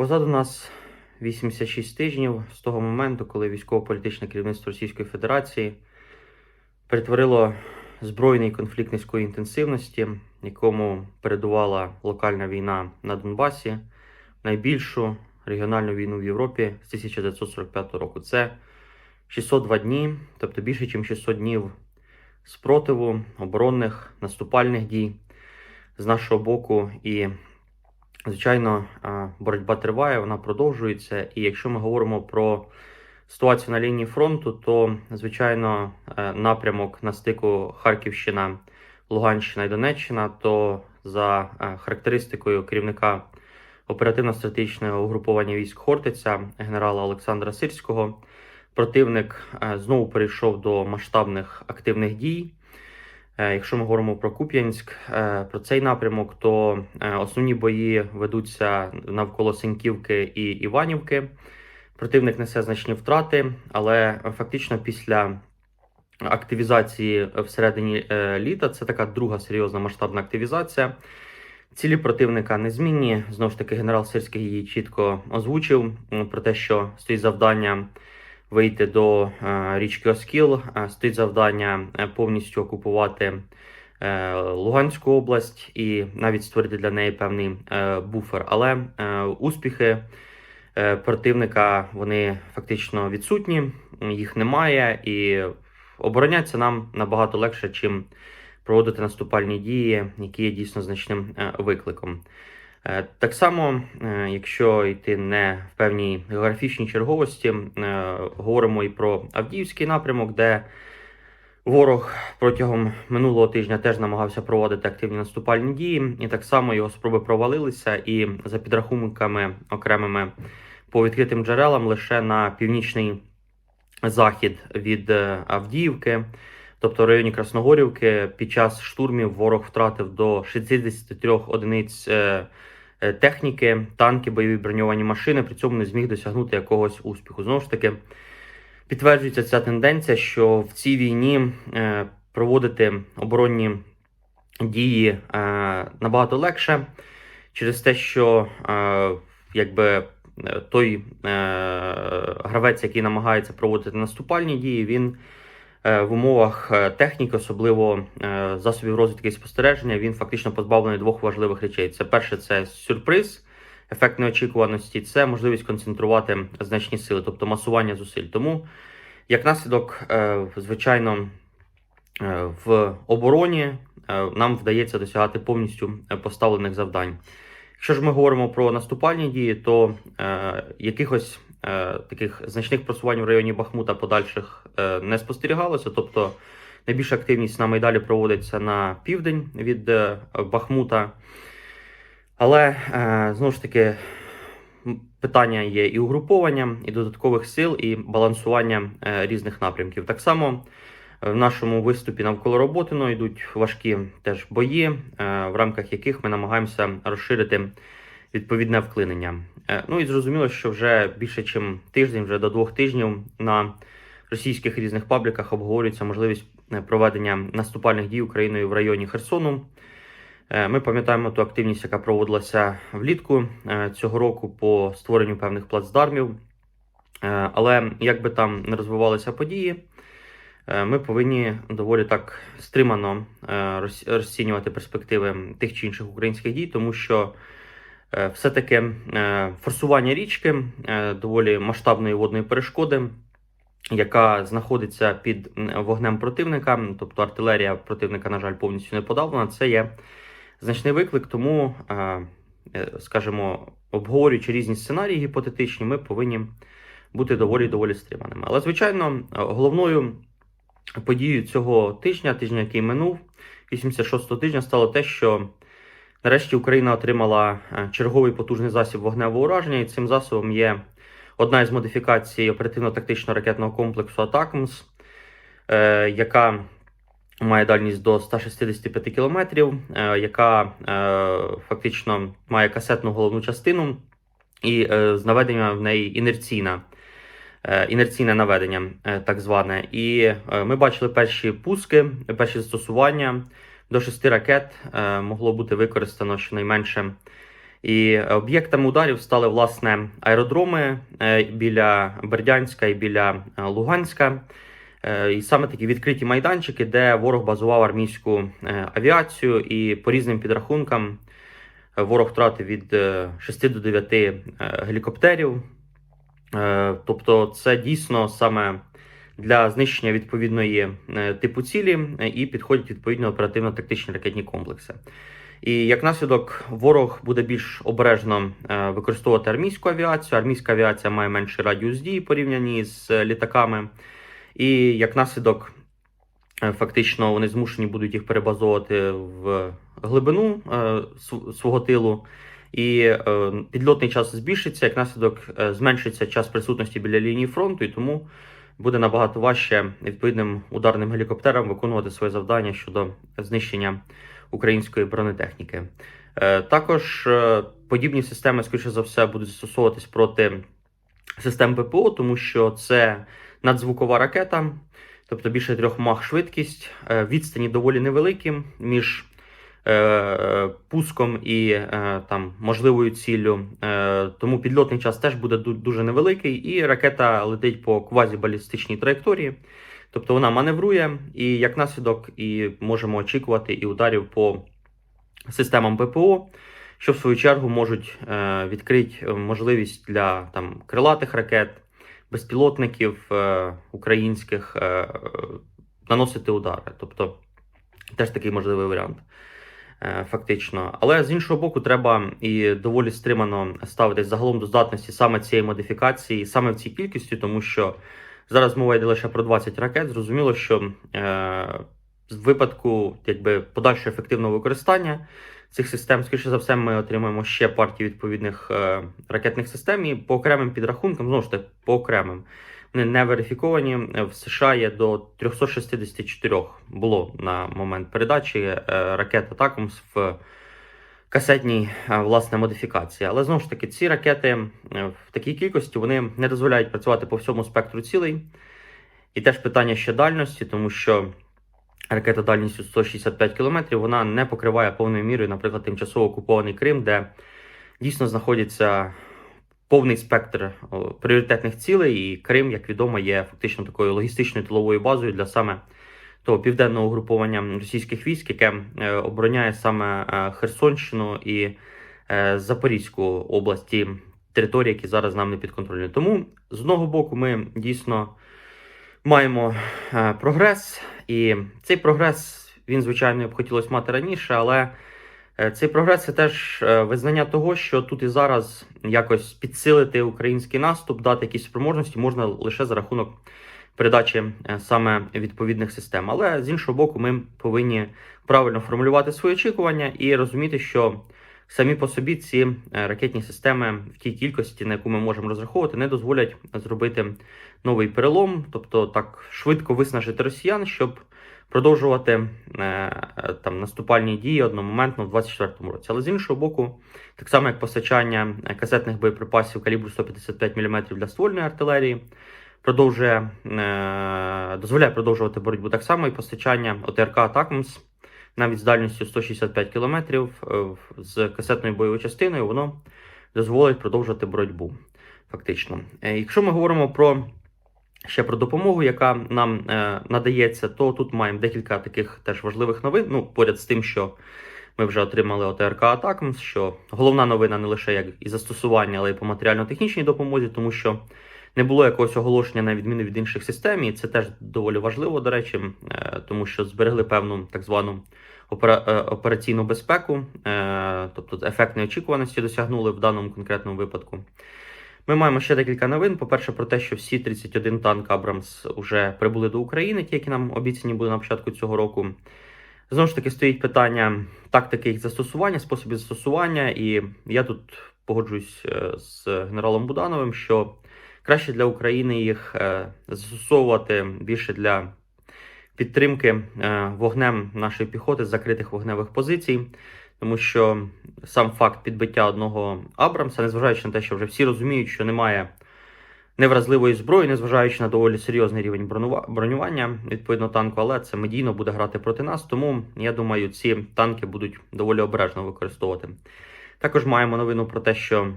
Позаду нас 86 тижнів з того моменту, коли військово-політичне керівництво Російської Федерації перетворило збройний конфлікт низької інтенсивності, якому передувала локальна війна на Донбасі, найбільшу регіональну війну в Європі з 1945 року. Це 602 дні, тобто більше, ніж 600 днів спротиву, оборонних, наступальних дій з нашого боку. І, звичайно, боротьба триває, вона продовжується. І якщо ми говоримо про ситуацію на лінії фронту, то, звичайно, е, напрямок на стику Харківщина, Луганщина і Донеччина, то за е, характеристикою керівника оперативно-стратегічного угруповання військ Хортиця генерала Олександра Сирського. Противник е, знову перейшов до масштабних активних дій. Е, Якщо ми говоримо про Куп'янськ, е, про цей напрямок, то е, основні бої ведуться навколо Сеньківки і Іванівки. Противник несе значні втрати, але фактично після активізації всередині літа це така друга серйозна масштабна активізація. Цілі противника незмінні. Знову ж таки, генерал Сирський її чітко озвучив про те, що стоїть завдання вийти до е, річки Оскіл, е, стоїть завдання е, повністю окупувати Луганську область і навіть створити для неї певний буфер. Але успіхи противника вони фактично відсутні, їх немає, і оборонятися нам набагато легше, чим проводити наступальні дії, які є дійсно значним викликом. Е, Так само, е, якщо йти не в певній географічній черговості, е, говоримо і про Авдіївський напрямок, де ворог протягом минулого тижня теж намагався проводити активні наступальні дії, і так само його спроби провалилися. І за підрахунками окремими по відкритим джерелам лише на північний захід від Авдіївки. Тобто в районі Красногорівки під час штурмів ворог втратив до 63 одиниць техніки, танки, бойові броньовані машини, при цьому не зміг досягнути якогось успіху. Знову ж таки, підтверджується ця тенденція, що в цій війні е, проводити оборонні дії е, набагато легше через те, що е, якби е, той е, гравець, який намагається проводити наступальні дії, він е, в умовах е, техніки, особливо е, засобів розвідки і спостереження, він фактично позбавлений двох важливих речей. Це перше, це сюрприз, ефект неочікуваності, це можливість концентрувати значні сили, тобто масування зусиль. Тому, як наслідок, е, звичайно, е, в обороні е, нам вдається досягати повністю е, поставлених завдань. Якщо ж ми говоримо про наступальні дії, то е, якихось е, таких значних просувань в районі Бахмута подальших е, не спостерігалося. Тобто найбільша активність нам і далі проводиться на південь від е, Бахмута. Але е, знову ж таки питання є і угруповання, і додаткових сил, і балансування е, різних напрямків. Так само в нашому виступі навколо Роботино йдуть важкі теж бої, е, в рамках яких ми намагаємося розширити відповідне вклинення. Е, Ну і зрозуміло, що вже більше ніж тиждень, вже до двох тижнів на російських різних пабліках обговорюється можливість е, проведення наступальних дій Україною в районі Херсону. Е, Ми пам'ятаємо ту активність, яка проводилася влітку цього року по створенню певних плацдармів. Але як би там не розвивалися події, ми повинні доволі так стримано розцінювати перспективи тих чи інших українських дій, тому що все-таки е, форсування річки е, доволі масштабної водної перешкоди, яка знаходиться під вогнем противника, тобто артилерія противника, на жаль, повністю не подавлена. Це є значний виклик, тому, е, е, скажімо, обговорюючи різні сценарії гіпотетичні, ми повинні бути доволі доволі стриманими. Але, звичайно, е, головною подією цього тижня, тижня, який минув, 86-го тижня, стало те, що нарешті Україна отримала е, черговий потужний засіб вогневого ураження, і цим засобом є одна із модифікацій оперативно-тактичного ракетного комплексу «Атакмс», е, яка має дальність до 165 кілометрів, е, яка фактично має касетну головну частину і з наведенням в неї інерційна. Інерційне наведення, так зване, і ми бачили перші пуски, перші застосування. До шести ракет е, могло бути використано щонайменше І об'єктами ударів стали власне аеродроми е, біля Бердянська і біля е, Луганська. І саме такі відкриті майданчики, де ворог базував армійську авіацію, і по різним підрахункам ворог втратив від е, 6 до 9 е, гелікоптерів. Тобто, це дійсно саме для знищення відповідної е, типу цілі е, і підходять відповідно оперативно-тактичні ракетні комплекси. І як наслідок, ворог буде більш обережно е, використовувати армійську авіацію. Армійська авіація має менший радіус дії порівняні з літаками. І як наслідок, фактично, вони змушені будуть їх перебазовувати в глибину свого тилу. І підльотний час збільшиться, як наслідок зменшиться час присутності біля лінії фронту, і тому буде набагато важче відповідним ударним гелікоптерам виконувати своє завдання щодо знищення української бронетехніки. Е, Також е, подібні системи, скоріше за все, будуть застосовуватись проти систем ППО, тому що це надзвукова ракета, тобто більше трьох мах швидкість, е, відстані доволі невеликі між пуском і е, там можливою ціллю. Е, тому підльотний час теж буде дуже невеликий, і ракета летить по квазібалістичній траєкторії. Тобто вона маневрує, і як наслідок, і можемо очікувати і ударів по системам ППО, що в свою чергу можуть е, відкрити можливість для там крилатих ракет, безпілотників е, українських е, е, наносити удари. Тобто теж такий можливий варіант. Е, Фактично, але з іншого боку, треба і доволі стримано ставитись загалом до здатності саме цієї модифікації, саме в цій кількості, тому що зараз мова йде лише про 20 ракет. Зрозуміло, що е, в випадку якби подальшого ефективного використання цих систем, скоріше за все, ми отримаємо ще партії відповідних е, ракетних систем. І по окремим підрахункам, знову ж таки, по окремим, не верифіковані. В США є до 364 було на момент передачі е, ракет Атакамс в касетній е, власне модифікації. Але знову ж таки, ці ракети е, в такій кількості вони не дозволяють працювати по всьому спектру цілей. І теж питання ще дальності, тому що ракета дальністю 165 км, вона не покриває повною мірою, наприклад, тимчасово окупований Крим, де дійсно знаходиться повний спектр пріоритетних цілей, і Крим, як відомо, є фактично такою логістичною тиловою базою для саме того південного угруповання російських військ, яке е, обороняє саме е, Херсонщину і е, Запорізьку область, ті території, які зараз нам не підконтрольні. Тому з одного боку, ми дійсно маємо прогрес, і цей прогрес він, звичайно, б хотілося мати раніше, але цей прогрес це теж е, визнання того, що тут і зараз якось підсилити український наступ, дати якісь спроможності можна лише за рахунок передачі е, саме відповідних систем. Але з іншого боку, ми повинні правильно формулювати свої очікування і розуміти, що самі по собі ці е, ракетні системи в тій кількості, на яку ми можемо розраховувати, не дозволять зробити новий перелом, тобто так швидко виснажити росіян, щоб продовжувати е, там наступальні дії одномоментно в 24-му році. Але з іншого боку, так само як постачання е, касетних боєприпасів калібру 155 мм для ствольної артилерії. Продовжує е, дозволяє продовжувати боротьбу так само і постачання ОТРК Атакмс навіть з дальністю 165 км з касетною бойовою частиною, воно дозволить продовжувати боротьбу. Фактично, якщо ми говоримо про ще про допомогу, яка нам е, надається, то тут маємо декілька таких теж важливих новин. Ну, поряд з тим, що ми вже отримали ОТРК Атакмс, що головна новина не лише як і застосування, але й по матеріально-технічній допомозі, тому що не було якогось оголошення на відміну від інших систем, і це теж доволі важливо, до речі, е, тому що зберегли певну так звану е, операційну безпеку, тобто ефектної очікуваності досягнули в даному конкретному випадку. Ми маємо ще декілька новин. По-перше, про те, що всі 31 танк Абрамс вже прибули до України, ті, які нам обіцяні були на початку цього року. Знову ж таки, стоїть питання тактики їх застосування, способів застосування, і я тут погоджуюсь е, з генералом Будановим, що краще для України їх е, застосовувати більше для підтримки е, вогнем нашої піхоти з закритих вогневих позицій, тому що сам факт підбиття одного Абрамса, незважаючи на те, що вже всі розуміють, що немає невразливої зброї, незважаючи на доволі серйозний рівень бронювання відповідно танку, але це медійно буде грати проти нас. Тому я думаю, ці танки будуть доволі обережно використовувати. Також маємо новину про те, що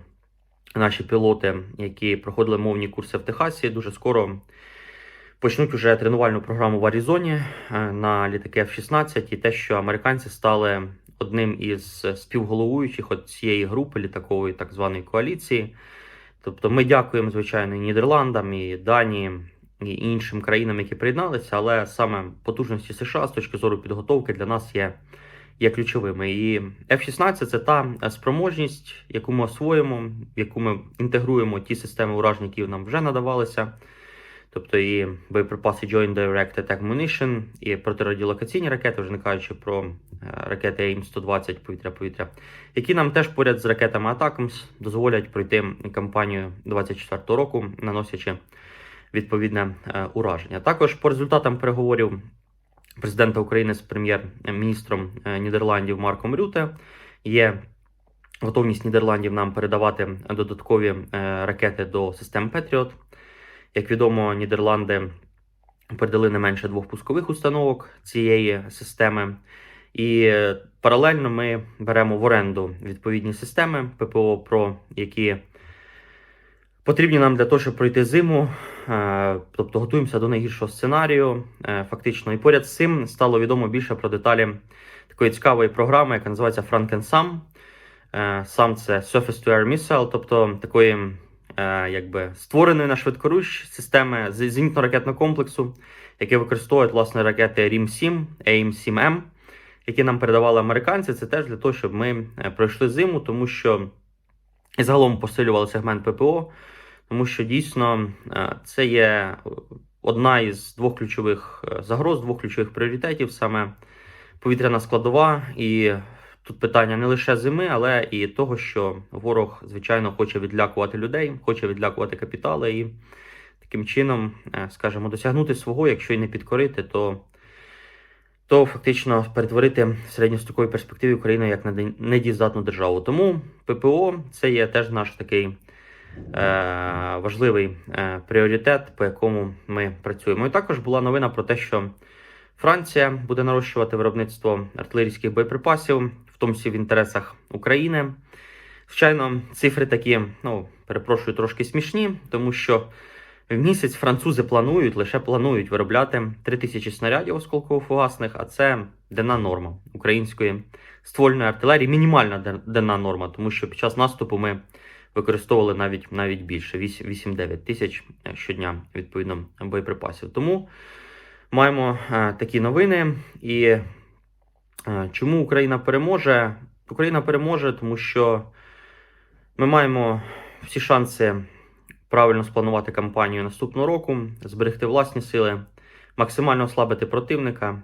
наші пілоти, які проходили мовні курси в Техасі, дуже скоро почнуть уже тренувальну програму в Аризоні е, на літаки F-16, і те, що американці стали одним із співголовуючих от цієї групи літакової так званої коаліції. Тобто ми дякуємо, звичайно, і Нідерландам, і Данії, і іншим країнам, які приєдналися, але саме потужності США з точки зору підготовки для нас є, є ключовими. І F-16 це та спроможність, яку ми освоїмо, яку ми інтегруємо ті системи уражень, які нам вже надавалися. Тобто і боєприпаси Joint Direct Attack Munition, і протирадіолокаційні ракети, вже не кажучи про е, ракети AIM-120 повітря-повітря, які нам теж поряд з ракетами ATACMS дозволять пройти кампанію 24 року, наносячи відповідне е, ураження. Також по результатам переговорів президента України з прем'єр-міністром е, Нідерландів Марком Рюте є готовність Нідерландів нам передавати додаткові ракети до систем Patriot. Як відомо, Нідерланди передали не менше двох пускових установок цієї системи. І е, паралельно ми беремо в оренду відповідні системи ППО Про, які потрібні нам для того, щоб пройти зиму. Е, Тобто готуємося до найгіршого сценарію. е, Фактично, і поряд з цим стало відомо більше про деталі такої цікавої програми, яка називається. Е, Сам це Surface to Air Missile, тобто такої якби створеної на швидкоруч системи зенітно-ракетного комплексу, який використовують власне ракети RIM-7, AIM-7M, які нам передавали американці. Це теж для того, щоб ми е, пройшли зиму, тому що і загалом посилювали сегмент ППО, тому що дійсно е, це є одна із двох ключових е, загроз, двох ключових пріоритетів саме повітряна складова. І тут питання не лише зими, але і того, що ворог, звичайно, хоче відлякувати людей, хоче відлякувати капітали і таким чином, е, скажімо, досягнути свого, якщо й не підкорити, то. То фактично перетворити в середньостроковій перспективі Україну як нед- недієздатну державу. Тому ППО це є теж наш такий е, важливий е, пріоритет, по якому ми працюємо. І також була новина про те, що Франція буде нарощувати виробництво артилерійських боєприпасів, в тому числі в інтересах України. Звичайно, цифри такі, ну перепрошую, трошки смішні, тому що в місяць французи планують, лише планують виробляти 3000 снарядів осколково-фугасних, а це денна норма української ствольної артилерії, мінімальна ден- денна норма, тому що під час наступу ми використовували навіть навіть більше 8 8-9 тисяч щодня відповідно боєприпасів. Тому маємо е, такі новини. І е, чому Україна переможе? Україна переможе, тому що ми маємо всі шанси правильно спланувати кампанію наступного року, зберегти власні сили, максимально ослабити противника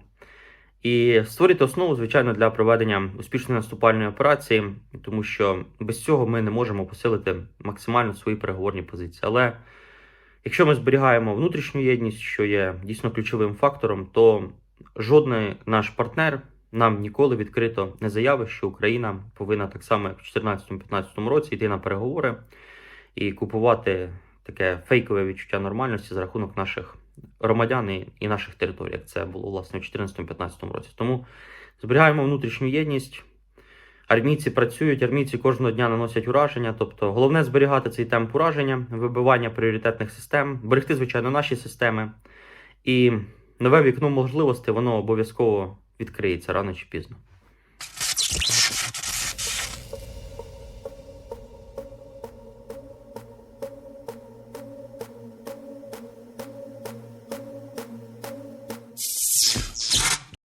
і створити основу, звичайно, для проведення успішної наступальної операції, тому що без цього ми не можемо посилити максимально свої переговорні позиції. Але якщо ми зберігаємо внутрішню єдність, що є дійсно ключовим фактором, то жодний наш партнер нам ніколи відкрито не заявив, що Україна повинна так само, як в 2014-2015 році, йти на переговори і купувати таке фейкове відчуття нормальності за рахунок наших громадян і- наших територій, як це було власне в 2014-2015 році. Тому зберігаємо внутрішню єдність. Армійці працюють, армійці кожного дня наносять ураження. Тобто, головне зберігати цей темп ураження, вибивання пріоритетних систем, берегти, звичайно, наші системи. І нове вікно можливостей воно обов'язково відкриється рано чи пізно.